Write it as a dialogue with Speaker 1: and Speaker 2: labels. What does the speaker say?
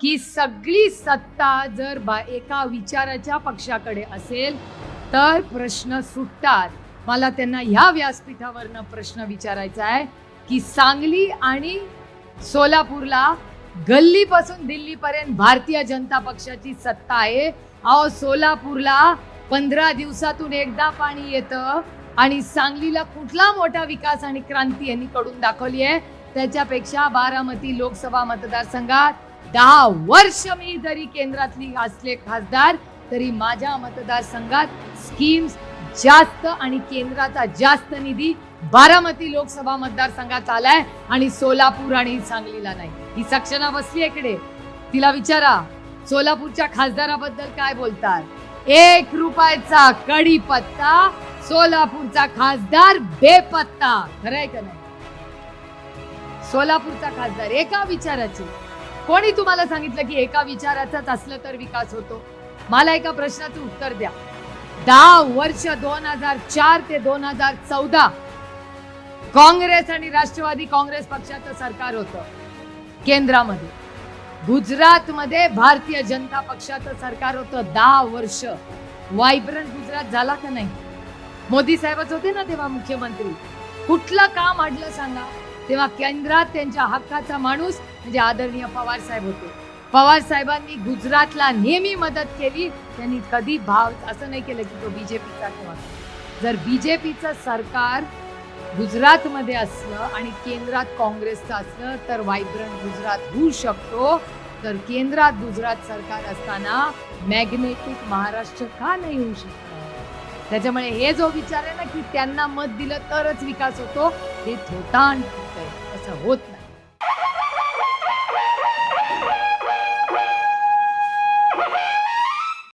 Speaker 1: की सगळी सत्ता जर बा एका विचाराच्या पक्षाकडे असेल तर प्रश्न सुटतात. मला त्यांना ह्या व्यासपीठावरनं प्रश्न विचारायचा आहे की सांगली आणि सोलापूरला गल्लीपासून दिल्लीपर्यंत भारतीय जनता पक्षाची सत्ता आहे. अहो सोलापूरला पंधरा दिवसातून एकदा पाणी येतं आणि सांगलीला कुठला मोठा विकास आणि क्रांती यांनी कडून दाखवली आहे. त्याच्यापेक्षा बारामती लोकसभा मतदारसंघात दहा वर्ष मी जरी केंद्रातली असले खासदार तरी माझ्या मतदारसंघात स्कीम्स जास्त आणि केंद्राचा जास्त निधी बारामती लोकसभा मतदारसंघात आलाय आणि सोलापूर आणि सांगलीला नाही. ही सक्षना बसली इकडे. तिला विचारा सोलापूरच्या खासदाराबद्दल काय बोलतात? एक रुपयाचा कडी पत्ता सोलापूरचा खासदार बेपत्ता. खरंय का नाही? सोलापूरचा खासदार एका विचाराची. कोणी तुम्हाला सांगितलं की एका विचाराचाच असलं तर विकास होतो? मला एका प्रश्नाचं उत्तर द्या. दहा वर्ष दोन हजार चार ते दोन हजार चौदा काँग्रेस आणि राष्ट्रवादी काँग्रेस पक्षाचं सरकार होतं. केंद्रामध्ये. गुजरातमध्ये भारतीय जनता पक्षाचं सरकार होतं दहा वर्ष. वायब्रंट गुजरात झाला का नाही? मोदी साहेबच होते ना तेव्हा मुख्यमंत्री. कुठलं काम अडलं सांगा? तेव्हा केंद्रात त्यांच्या हक्काचा माणूस म्हणजे आदरणीय पवार साहेब होते. पवार साहेबांनी गुजरातला नेहमी मदत केली. त्यांनी कधी भाव असं नाही केलं की तो बीजेपीचा किंवा जर बीजेपीचं सरकार गुजरातमध्ये असलं आणि केंद्रात काँग्रेसचं असलं तर वायब्रंट गुजरात होऊ शकतो. तर केंद्रात गुजरात सरकार असताना मॅग्नेटिक महाराष्ट्र का नाही होऊ शकत? त्याच्यामुळे हे जो विचार आहे ना की त्यांना मत दिलं तरच विकास होतो. हे थोटांड आहे असं होत नाही.